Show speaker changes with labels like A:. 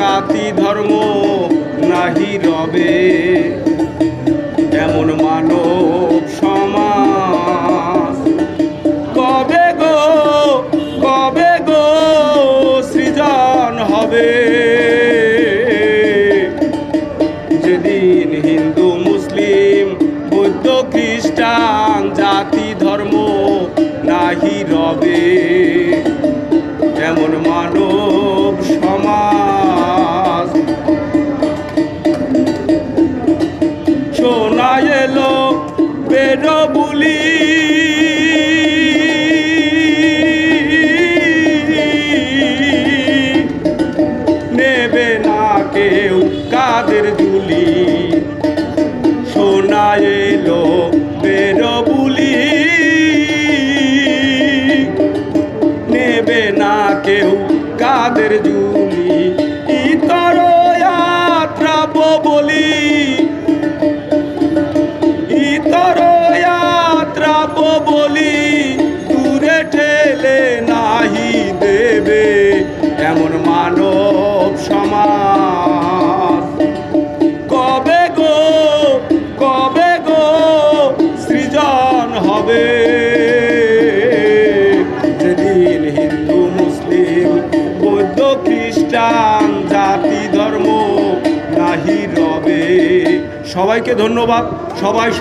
A: জাতি ধর্ম নাহি রবে। এমন মানব সমাজ। কবে গো কবে গো সৃজন হবে? যেদিন হিন্দু, মুসলিম, বৌদ্ধ, খ্রিস্টান জাতি ধর্ম নাহি রবে। এমন মানব না কেউ কাদের জুলি? ইতর যাত্রা বলি। ইতর যাত্রা বলি। দূরে ঠেলে নাহি দেবে এমন মানব সমাজ। কবে গো কবে গো সৃজন হবে? রবে। সবাইকে ধন্যবাদ। সবাই